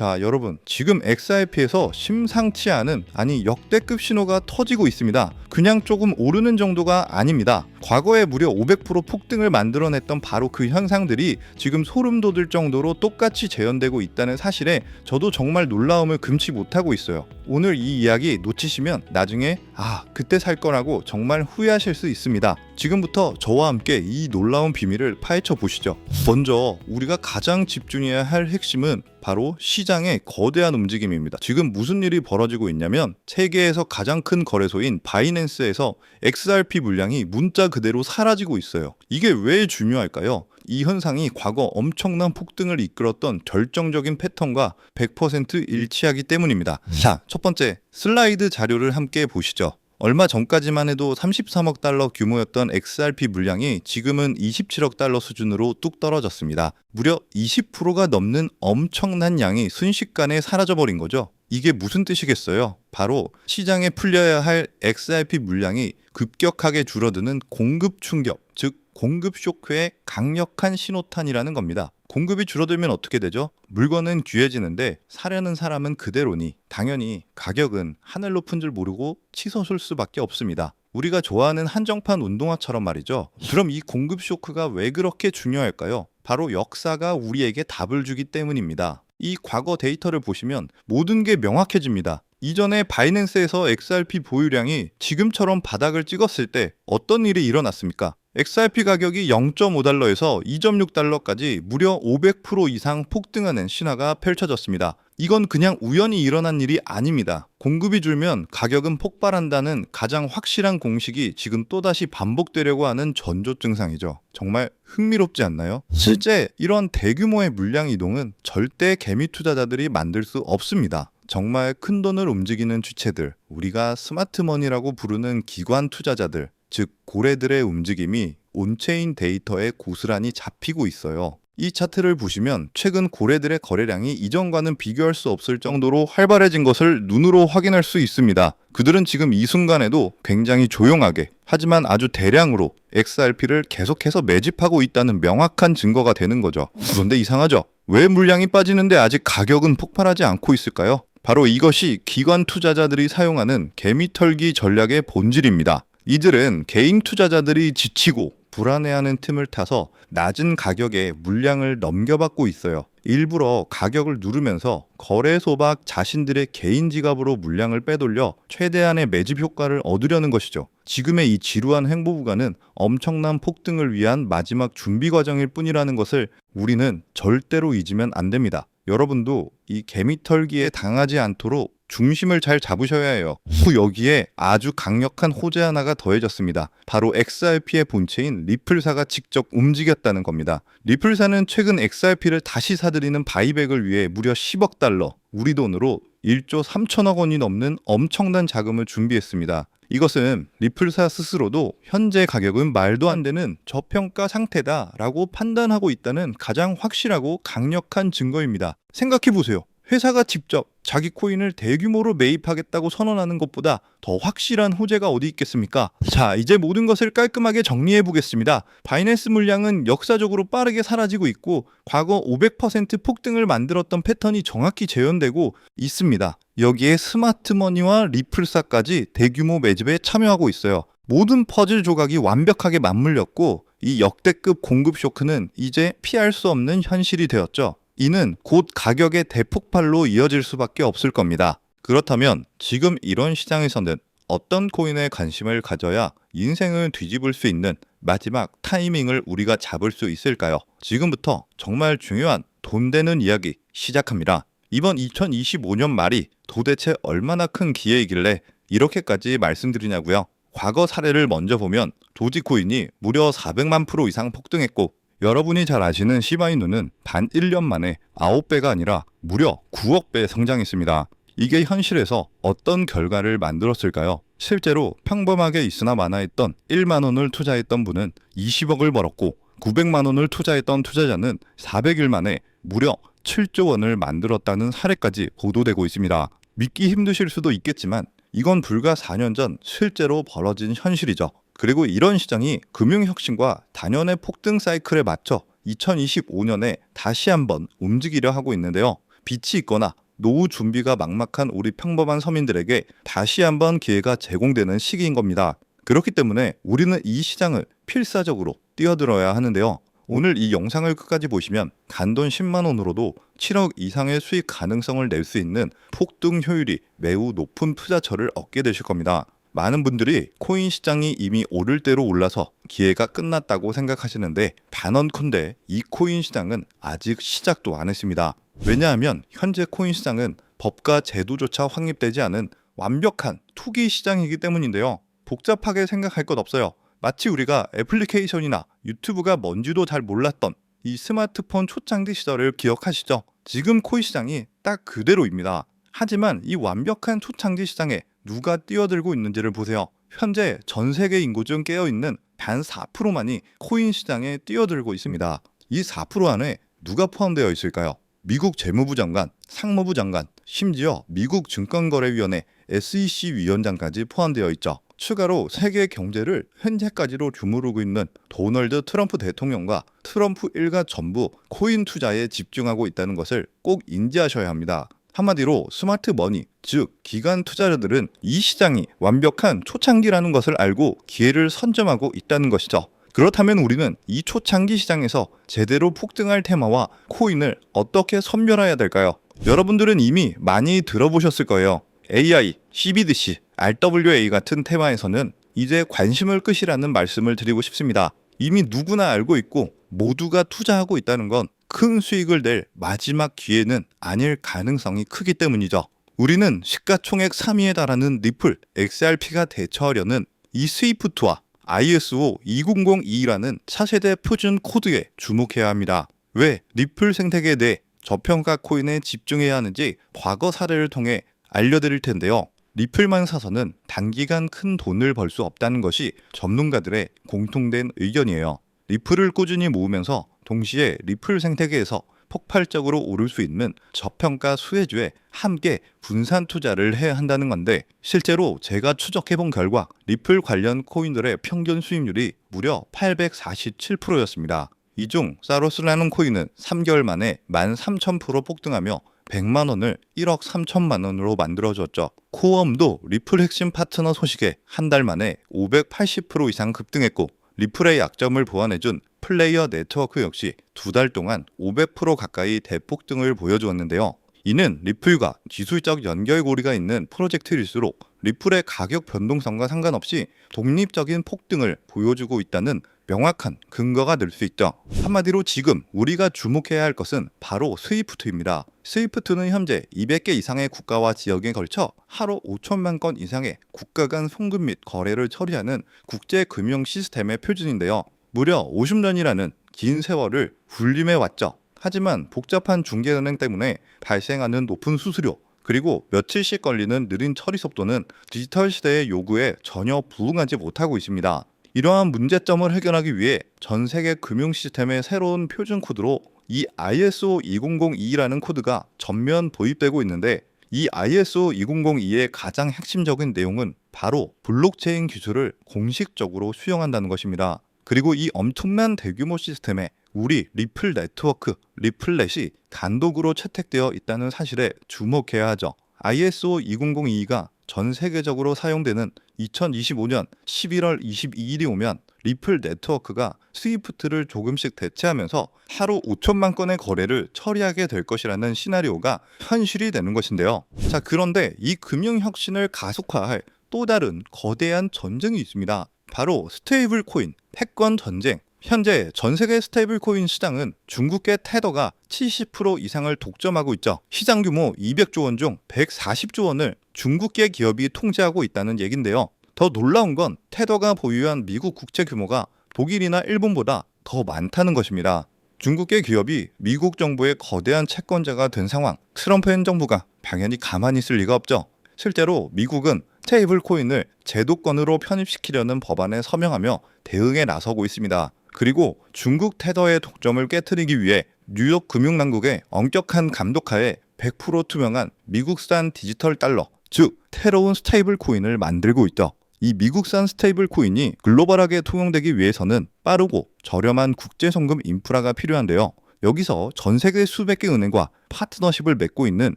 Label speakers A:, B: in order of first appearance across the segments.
A: 자, 여러분, 지금 XRP에서 심상치 않은 아니 역대급 신호가 터지고 있습니다. 그냥 조금 오르는 정도가 아닙니다. 과거에 무려 500% 폭등을 만들어냈던 바로 그 현상들이 지금 소름 돋을 정도로 똑같이 재현되고 있다는 사실에 저도 정말 놀라움을 금치 못하고 있어요. 오늘 이 이야기 놓치시면 나중에 아, 그때 살 거라고 정말 후회하실 수 있습니다. 지금부터 저와 함께 이 놀라운 비밀을 파헤쳐 보시죠. 먼저 우리가 가장 집중해야 할 핵심은 바로 시장의 거대한 움직임입니다. 지금 무슨 일이 벌어지고 있냐면 세계에서 가장 큰 거래소인 바이낸스에서 XRP 물량이 문자 그대로 사라지고 있어요. 이게 왜 중요할까요? 이 현상이 과거 엄청난 폭등을 이끌었던 결정적인 패턴과 100% 일치하기 때문입니다. 자, 첫 번째 슬라이드 자료를 함께 보시죠. 얼마 전까지만 해도 33억 달러 규모였던 XRP 물량이 지금은 27억 달러 수준으로 뚝 떨어졌습니다. 무려 20%가 넘는 엄청난 양이 순식간에 사라져버린 거죠. 이게 무슨 뜻이겠어요? 바로 시장에 풀려야 할 XRP 물량이 급격하게 줄어드는 공급 충격, 즉 공급 쇼크의 강력한 신호탄이라는 겁니다. 공급이 줄어들면 어떻게 되죠? 물건은 귀해지는데 사려는 사람은 그대로니 당연히 가격은 하늘 높은 줄 모르고 치솟을 수밖에 없습니다. 우리가 좋아하는 한정판 운동화처럼 말이죠. 그럼 이 공급 쇼크가 왜 그렇게 중요할까요? 바로 역사가 우리에게 답을 주기 때문입니다. 이 과거 데이터를 보시면 모든 게 명확해집니다. 이전에 바이낸스에서 XRP 보유량이 지금처럼 바닥을 찍었을 때 어떤 일이 일어났습니까? XRP 가격이 0.5달러에서 2.6달러까지 무려 500% 이상 폭등하는 신화가 펼쳐졌습니다. 이건 그냥 우연히 일어난 일이 아닙니다. 공급이 줄면 가격은 폭발한다는 가장 확실한 공식이 지금 또다시 반복되려고 하는 전조 증상이죠. 정말 흥미롭지 않나요? 실제 이런 대규모의 물량 이동은 절대 개미 투자자들이 만들 수 없습니다. 정말 큰 돈을 움직이는 주체들, 우리가 스마트머니라고 부르는 기관 투자자들, 즉 고래들의 움직임이 온체인 데이터에 고스란히 잡히고 있어요. 이 차트를 보시면 최근 고래들의 거래량이 이전과는 비교할 수 없을 정도로 활발해진 것을 눈으로 확인할 수 있습니다. 그들은 지금 이 순간에도 굉장히 조용하게 하지만 아주 대량으로 XRP를 계속해서 매집하고 있다는 명확한 증거가 되는 거죠. 그런데 이상하죠? 왜 물량이 빠지는데 아직 가격은 폭발하지 않고 있을까요? 바로 이것이 기관 투자자들이 사용하는 개미털기 전략의 본질입니다. 이들은 개인 투자자들이 지치고 불안해하는 틈을 타서 낮은 가격에 물량을 넘겨받고 있어요. 일부러 가격을 누르면서 거래소 밖 자신들의 개인 지갑으로 물량을 빼돌려 최대한의 매집 효과를 얻으려는 것이죠. 지금의 이 지루한 행보 구간은 엄청난 폭등을 위한 마지막 준비 과정일 뿐이라는 것을 우리는 절대로 잊으면 안 됩니다. 여러분도 이 개미털기에 당하지 않도록 중심을 잘 잡으셔야 해요. 후 여기에 아주 강력한 호재 하나가 더해졌습니다. 바로 XRP의 본체인 리플사가 직접 움직였다는 겁니다. 리플사는 최근 XRP를 다시 사들이는 바이백을 위해 무려 10억 달러, 우리 돈으로 1조 3천억 원이 넘는 엄청난 자금을 준비했습니다. 이것은 리플사 스스로도 현재 가격은 말도 안 되는 저평가 상태다라고 판단하고 있다는 가장 확실하고 강력한 증거입니다. 생각해 보세요. 회사가 직접 자기 코인을 대규모로 매입하겠다고 선언하는 것보다 더 확실한 호재가 어디 있겠습니까? 자, 이제 모든 것을 깔끔하게 정리해 보겠습니다. 바이낸스 물량은 역사적으로 빠르게 사라지고 있고 과거 500% 폭등을 만들었던 패턴이 정확히 재현되고 있습니다. 여기에 스마트머니와 리플사까지 대규모 매집에 참여하고 있어요. 모든 퍼즐 조각이 완벽하게 맞물렸고 이 역대급 공급 쇼크는 이제 피할 수 없는 현실이 되었죠. 이는 곧 가격의 대폭발로 이어질 수밖에 없을 겁니다. 그렇다면 지금 이런 시장에서는 어떤 코인에 관심을 가져야 인생을 뒤집을 수 있는 마지막 타이밍을 우리가 잡을 수 있을까요? 지금부터 정말 중요한 돈 되는 이야기 시작합니다. 이번 2025년 말이 도대체 얼마나 큰 기회이길래 이렇게까지 말씀드리냐고요? 과거 사례를 먼저 보면 도지코인이 무려 400만 프로 이상 폭등했고 여러분이 잘 아시는 시바이누는 단 1년 만에 9배가 아니라 무려 9억 배 성장했습니다. 이게 현실에서 어떤 결과를 만들었을까요? 실제로 평범하게 있으나 마나했던 1만 원을 투자했던 분은 20억을 벌었고 900만 원을 투자했던 투자자는 400일 만에 무려 7조 원을 만들었다는 사례까지 보도되고 있습니다. 믿기 힘드실 수도 있겠지만 이건 불과 4년 전 실제로 벌어진 현실이죠. 그리고 이런 시장이 금융혁신과 단연의 폭등 사이클에 맞춰 2025년에 다시 한번 움직이려 하고 있는데요. 빚이 있거나 노후 준비가 막막한 우리 평범한 서민들에게 다시 한번 기회가 제공되는 시기인 겁니다. 그렇기 때문에 우리는 이 시장을 필사적으로 뛰어들어야 하는데요. 오늘 이 영상을 끝까지 보시면 간돈 10만 원으로도 7억 이상의 수익 가능성을 낼 수 있는 폭등 효율이 매우 높은 투자처를 얻게 되실 겁니다. 많은 분들이 코인 시장이 이미 오를 대로 올라서 기회가 끝났다고 생각하시는데 단언컨대 이 코인 시장은 아직 시작도 안 했습니다. 왜냐하면 현재 코인 시장은 법과 제도조차 확립되지 않은 완벽한 투기 시장이기 때문인데요. 복잡하게 생각할 것 없어요. 마치 우리가 애플리케이션이나 유튜브가 뭔지도 잘 몰랐던 이 스마트폰 초창기 시절을 기억하시죠? 지금 코인 시장이 딱 그대로입니다. 하지만 이 완벽한 초창기 시장에 누가 뛰어들고 있는지를 보세요. 현재 전 세계 인구 중 깨어 있는 단 4%만이 코인 시장에 뛰어들고 있습니다. 이 4% 안에 누가 포함되어 있을까요? 미국 재무부 장관, 상무부 장관, 심지어 미국 증권거래위원회 SEC 위원장까지 포함되어 있죠. 추가로 세계 경제를 현재까지로 주무르고 있는 도널드 트럼프 대통령과 트럼프 일가 전부 코인 투자에 집중하고 있다는 것을 꼭 인지하셔야 합니다. 한마디로 스마트 머니, 즉 기관 투자자들은 이 시장이 완벽한 초창기라는 것을 알고 기회를 선점하고 있다는 것이죠. 그렇다면 우리는 이 초창기 시장에서 제대로 폭등할 테마와 코인을 어떻게 선별해야 될까요? 여러분들은 이미 많이 들어보셨을 거예요. AI, CBDC, RWA 같은 테마에서는 이제 관심을 끄시라는 말씀을 드리고 싶습니다. 이미 누구나 알고 있고 모두가 투자하고 있다는 건 큰 수익을 낼 마지막 기회는 아닐 가능성이 크기 때문이죠. 우리는 시가총액 3위에 달하는 리플, XRP가 대처하려는 이 스위프트와 ISO 2002라는 차세대 표준 코드에 주목해야 합니다. 왜 리플 생태계 내 저평가 코인에 집중해야 하는지 과거 사례를 통해 알려드릴 텐데요. 리플만 사서는 단기간 큰 돈을 벌 수 없다는 것이 전문가들의 공통된 의견이에요. 리플을 꾸준히 모으면서 동시에 리플 생태계에서 폭발적으로 오를 수 있는 저평가 수혜주에 함께 분산 투자를 해야 한다는 건데 실제로 제가 추적해 본 결과 리플 관련 코인들의 평균 수익률이 무려 847%였습니다. 이 중 사로스라는 코인은 3개월 만에 13,000% 폭등하며 100만 원을 1억 3천만 원으로 만들어줬죠. 코엄도 리플 핵심 파트너 소식에 한 달 만에 580% 이상 급등했고 리플의 약점을 보완해준 플레이어 네트워크 역시 두 달 동안 500% 가까이 대폭등을 보여주었는데요. 이는 리플과 기술적 연결고리가 있는 프로젝트일수록 리플의 가격 변동성과 상관없이 독립적인 폭등을 보여주고 있다는 명확한 근거가 될 수 있죠. 한마디로 지금 우리가 주목해야 할 것은 바로 스위프트입니다. 스위프트는 현재 200개 이상의 국가와 지역에 걸쳐 하루 5천만 건 이상의 국가 간 송금 및 거래를 처리하는 국제 금융 시스템의 표준인데요. 무려 50년이라는 긴 세월을 군림해 왔죠. 하지만 복잡한 중개은행 때문에 발생하는 높은 수수료 그리고 며칠씩 걸리는 느린 처리 속도는 디지털 시대의 요구에 전혀 부응하지 못하고 있습니다. 이러한 문제점을 해결하기 위해 전 세계 금융 시스템의 새로운 표준 코드로 이 ISO 2002라는 코드가 전면 도입되고 있는데 이 ISO 2002의 가장 핵심적인 내용은 바로 블록체인 기술을 공식적으로 수용한다는 것입니다. 그리고 이 엄청난 대규모 시스템에 우리 리플 네트워크, 리플렛이 단독으로 채택되어 있다는 사실에 주목해야 하죠. ISO 2002가 전 세계적으로 사용되는 2025년 11월 22일이 오면 리플 네트워크가 스위프트를 조금씩 대체하면서 하루 5천만 건의 거래를 처리하게 될 것이라는 시나리오가 현실이 되는 것인데요. 자, 그런데 이 금융 혁신을 가속화할 또 다른 거대한 전쟁이 있습니다. 바로 스테이블 코인, 패권 전쟁. 현재 전 세계 스테이블 코인 시장은 중국계 테더가 70% 이상을 독점하고 있죠. 시장 규모 200조 원 중 140조 원을 중국계 기업이 통제하고 있다는 얘긴데요. 더 놀라운 건 테더가 보유한 미국 국채 규모가 독일이나 일본보다 더 많다는 것입니다. 중국계 기업이 미국 정부의 거대한 채권자가 된 상황, 트럼프 행정부가 당연히 가만히 있을 리가 없죠. 실제로 미국은 스테이블 코인을 제도권으로 편입시키려는 법안에 서명하며 대응에 나서고 있습니다. 그리고 중국 테더의 독점을 깨뜨리기 위해 뉴욕 금융당국의 엄격한 감독하에 100% 투명한 미국산 디지털 달러, 즉 새로운 스테이블 코인을 만들고 있죠. 이 미국산 스테이블 코인이 글로벌하게 통용되기 위해서는 빠르고 저렴한 국제 송금 인프라가 필요한데요. 여기서 전 세계 수백 개 은행과 파트너십을 맺고 있는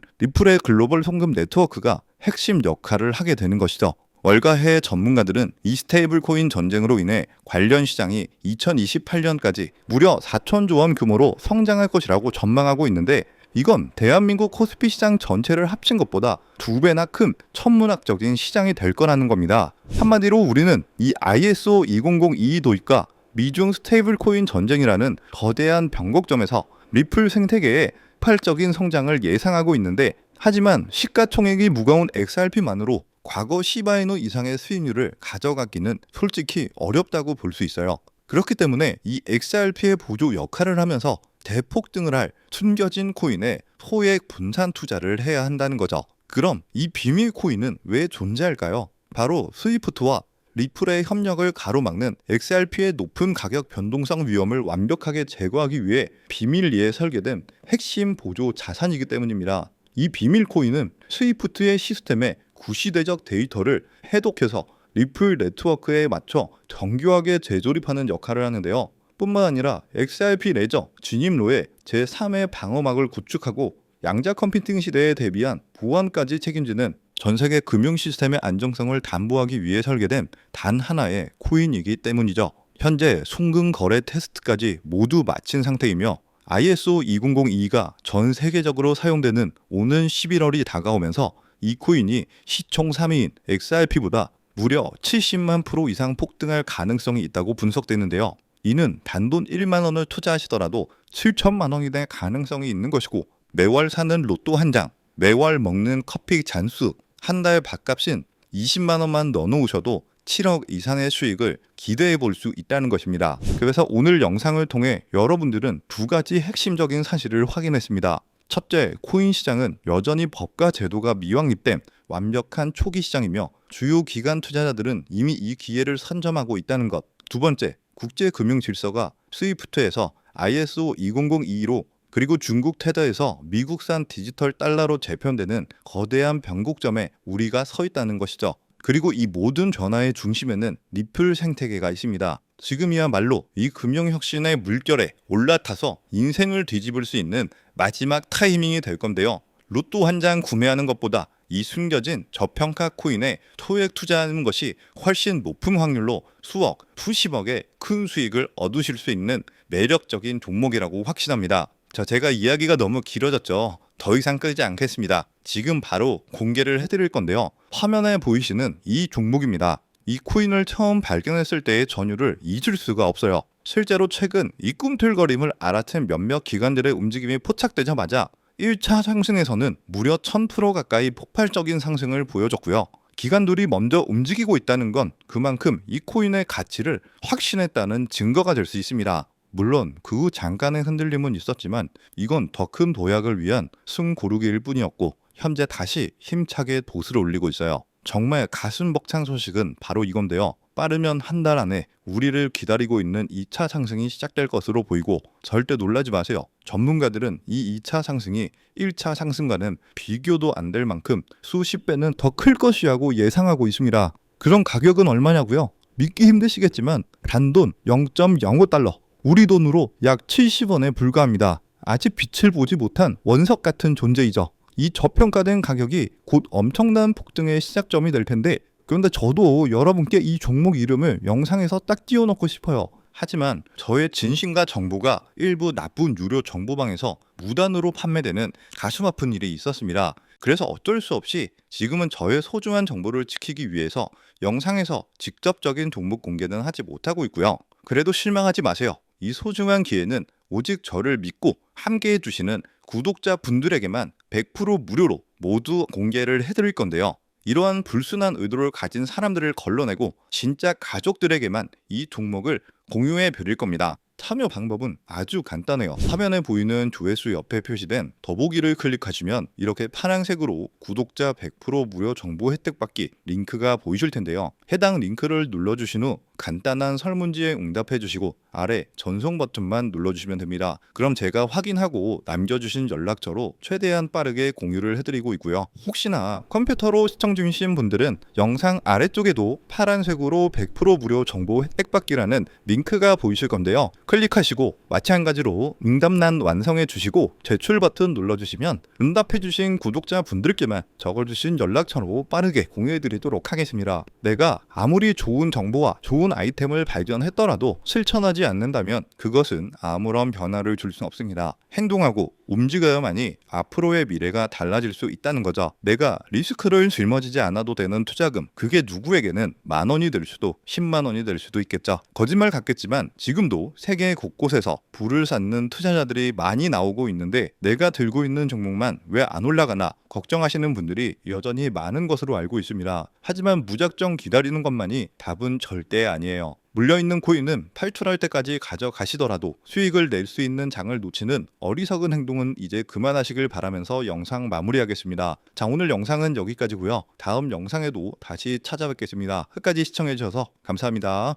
A: 리플의 글로벌 송금 네트워크가 핵심 역할을 하게 되는 것이죠. 월가 해외 전문가들은 이 스테이블 코인 전쟁으로 인해 관련 시장이 2028년까지 무려 4천조 원 규모로 성장할 것이라고 전망하고 있는데 이건 대한민국 코스피 시장 전체를 합친 것보다 두 배나 큰 천문학적인 시장이 될 거라는 겁니다. 한마디로 우리는 이 ISO 20022 도입과 미중 스테이블 코인 전쟁이라는 거대한 변곡점에서 리플 생태계의 폭발적인 성장을 예상하고 있는데 하지만 시가총액이 무거운 XRP만으로 과거 시바이노 이상의 수익률을 가져가기는 솔직히 어렵다고 볼 수 있어요. 그렇기 때문에 이 XRP의 보조 역할을 하면서 대폭등을 할 숨겨진 코인에 소액 분산 투자를 해야 한다는 거죠. 그럼 이 비밀 코인은 왜 존재할까요? 바로 스위프트와 리플의 협력을 가로막는 XRP의 높은 가격 변동성 위험을 완벽하게 제거하기 위해 비밀리에 설계된 핵심 보조 자산이기 때문입니다. 이 비밀 코인은 스위프트의 시스템에 구시대적 데이터를 해독해서 리플 네트워크에 맞춰 정교하게 재조립하는 역할을 하는데요. 뿐만 아니라 XRP 레저 진입로에 제3의 방어막을 구축하고 양자 컴퓨팅 시대에 대비한 보안까지 책임지는 전 세계 금융 시스템의 안정성을 담보하기 위해 설계된 단 하나의 코인이기 때문이죠. 현재 송금 거래 테스트까지 모두 마친 상태이며 ISO 2002가 전 세계적으로 사용되는 오는 11월이 다가오면서 이 코인이 시총 3위인 XRP보다 무려 70만 프로 이상 폭등할 가능성이 있다고 분석되는데요. 이는 단돈 1만 원을 투자하시더라도 7천만 원이 될 가능성이 있는 것이고 매월 사는 로또 한 장, 매월 먹는 커피 잔수, 한 달 밥값인 20만 원만 넣어놓으셔도 7억 이상의 수익을 기대해 볼 수 있다는 것입니다. 그래서 오늘 영상을 통해 여러분들은 두 가지 핵심적인 사실을 확인했습니다. 첫째, 코인 시장은 여전히 법과 제도가 미확립된 완벽한 초기 시장이며 주요 기관 투자자들은 이미 이 기회를 선점하고 있다는 것. 두 번째, 국제 금융 질서가 스위프트에서 ISO 2002로 그리고 중국 테더에서 미국산 디지털 달러로 재편되는 거대한 변곡점에 우리가 서 있다는 것이죠. 그리고 이 모든 변화의 중심에는 리플 생태계가 있습니다. 지금이야말로 이 금융혁신의 물결에 올라타서 인생을 뒤집을 수 있는 마지막 타이밍이 될 건데요. 로또 한 장 구매하는 것보다 이 숨겨진 저평가 코인에 토액 투자하는 것이 훨씬 높은 확률로 수억, 수십억의 큰 수익을 얻으실 수 있는 매력적인 종목이라고 확신합니다. 자, 제가 이야기가 너무 길어졌죠. 더 이상 끌지 않겠습니다. 지금 바로 공개를 해드릴 건데요. 화면에 보이시는 이 종목입니다. 이 코인을 처음 발견했을 때의 전율을 잊을 수가 없어요. 실제로 최근 이 꿈틀거림을 알아챈 몇몇 기관들의 움직임이 포착되자마자 1차 상승에서는 무려 1000% 가까이 폭발적인 상승을 보여줬고요. 기관들이 먼저 움직이고 있다는 건 그만큼 이 코인의 가치를 확신했다는 증거가 될 수 있습니다. 물론 그 후 잠깐의 흔들림은 있었지만 이건 더 큰 도약을 위한 승고르기일 뿐이었고 현재 다시 힘차게 도수를 올리고 있어요. 정말 가슴 벅찬 소식은 바로 이건데요. 빠르면 한 달 안에 우리를 기다리고 있는 2차 상승이 시작될 것으로 보이고 절대 놀라지 마세요. 전문가들은 이 2차 상승이 1차 상승과는 비교도 안 될 만큼 수십 배는 더 클 것이라고 예상하고 있습니다. 그런 가격은 얼마냐고요? 믿기 힘드시겠지만 단돈 0.05달러, 우리 돈으로 약 70원에 불과합니다. 아직 빛을 보지 못한 원석 같은 존재이죠. 이 저평가된 가격이 곧 엄청난 폭등의 시작점이 될 텐데 그런데 저도 여러분께 이 종목 이름을 영상에서 딱 띄워놓고 싶어요. 하지만 저의 진심과 정보가 일부 나쁜 유료 정보방에서 무단으로 판매되는 가슴 아픈 일이 있었습니다. 그래서 어쩔 수 없이 지금은 저의 소중한 정보를 지키기 위해서 영상에서 직접적인 종목 공개는 하지 못하고 있고요. 그래도 실망하지 마세요. 이 소중한 기회는 오직 저를 믿고 함께 해 주시는 구독자 분들에게만 100% 무료로 모두 공개를 해드릴 건데요. 이러한 불순한 의도를 가진 사람들을 걸러내고 진짜 가족들에게만 이 종목을 공유해 드릴 겁니다. 참여 방법은 아주 간단해요. 화면에 보이는 조회수 옆에 표시된 더보기를 클릭하시면 이렇게 파란색으로 구독자 100% 무료 정보 혜택 받기 링크가 보이실 텐데요. 해당 링크를 눌러주신 후 간단한 설문지에 응답해 주시고 아래 전송 버튼만 눌러주시면 됩니다. 그럼 제가 확인하고 남겨주신 연락처로 최대한 빠르게 공유를 해드리고 있고요. 혹시나 컴퓨터로 시청 중이신 분들은 영상 아래쪽에도 파란색으로 100% 무료 정보 혜택 받기라는 링크가 보이실 건데요. 클릭하시고 마찬가지로 응답란 완성해 주시고 제출 버튼 눌러주시면 응답해 주신 구독자 분들께만 적어주신 연락처로 빠르게 공유해 드리도록 하겠습니다. 내가 아무리 좋은 정보와 좋은 아이템을 발견했더라도 실천하지 않는다면 그것은 아무런 변화를 줄 수 없습니다. 행동하고 움직여야만이 앞으로의 미래가 달라질 수 있다는 거죠. 내가 리스크를 짊어지지 않아도 되는 투자금, 그게 누구에게는 만 원이 될 수도 10만 원이 될 수도 있겠죠. 거짓말 같겠지만 지금도 세계 곳곳에서 불을 쌓는 투자자들이 많이 나오고 있는데 내가 들고 있는 종목만 왜 안 올라가나 걱정하시는 분들이 여전히 많은 것으로 알고 있습니다. 하지만 무작정 기다리는 것만이 답은 절대 아니에요. 물려있는 코인은 팔출할 때까지 가져가시더라도 수익을 낼 수 있는 장을 놓치는 어리석은 행동은 이제 그만하시길 바라면서 영상 마무리하겠습니다. 자 오늘 영상은 여기까지고요. 다음 영상에도 다시 찾아뵙겠습니다. 끝까지 시청해주셔서 감사합니다.